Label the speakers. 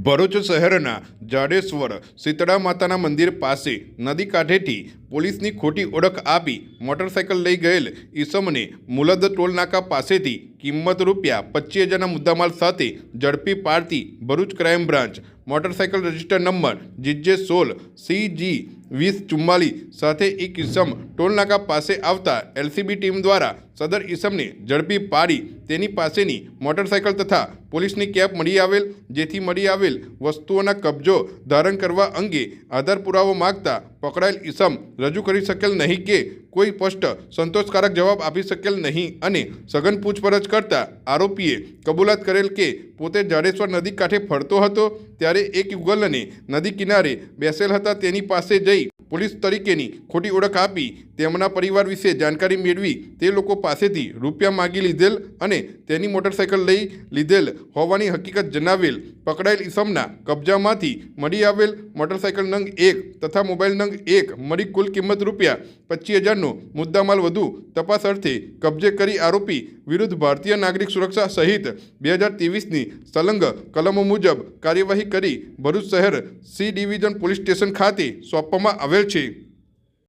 Speaker 1: ભરૂચ શહેરના જાડેશ્વર શીતળા માતાના મંદિર પાસે નદી કાંઠેથી પોલીસની ખોટી ઓળખ આપી મોટરસાયકલ લઈ ગયેલ ઈસમને મુલદ ટોલનાકા પાસેથી કિંમત રૂપિયા પચીસ હજારના મુદ્દામાલ સાથે ઝડપી પાડતી Bharuch crime branch motorcycle register number GJ સોળ સી જી વીસ ચુમ્માલીસ સાથે એક ઈસમ ટોલનાકા પાસે આવતા એલસીબી ટીમ દ્વારા સદર ઈસમને ઝડપી પાડી તેની પાસેની મોટરસાયકલ તથા પોલીસની કેબ મળી આવેલ, જેથી મળી આવેલ વસ્તુઓના કબજો ધારણ કરવા અંગે આધાર પુરાવો માગતા પકડાયેલ ઈસમ રજૂ કરી શકેલ નહીં કે કોઈ સ્પષ્ટ સંતોષકારક જવાબ આપી શકેલ નહીં અને સઘન પૂછપરછ કરતા આરોપીએ કબૂલાત કરેલ કે પોતે જાડેશ્વર નદી કાંઠે ફરતો હતો, ત્યારે એક યુગલને નદી કિનારે બેસેલ હતા તેની પાસે જઈ પોલીસ તરીકેની ખોટી ઓળખ આપી તેમના પરિવાર વિશે જાણકારી મેળવી તે લોકો પાસેથી રૂપિયા માગી લીધેલ અને તેની મોટરસાયકલ લઈ લીધેલ હોવાની હકીકત જણાવેલ પકડાયેલ ઇસમના કબજામાંથી મળી આવેલ મોટરસાયકલ નંગ એક તથા મોબાઈલ નંગ એક મળી કુલ કિંમત રૂપિયા પચીસ હજારનો મુદ્દામાલ વધુ તપાસ અર્થે કબજે કરી આરોપી વિરુદ્ધ ભારતીય નાગરિક સુરક્ષા સહિત બે હજાર ત્રેવીસની સલંગ કલમો મુજબ કાર્યવાહી કરી ભરૂચ શહેર સી ડિવિઝન પોલીસ સ્ટેશન ખાતે સોંપવામાં આવેલ நிகழ்ச்சி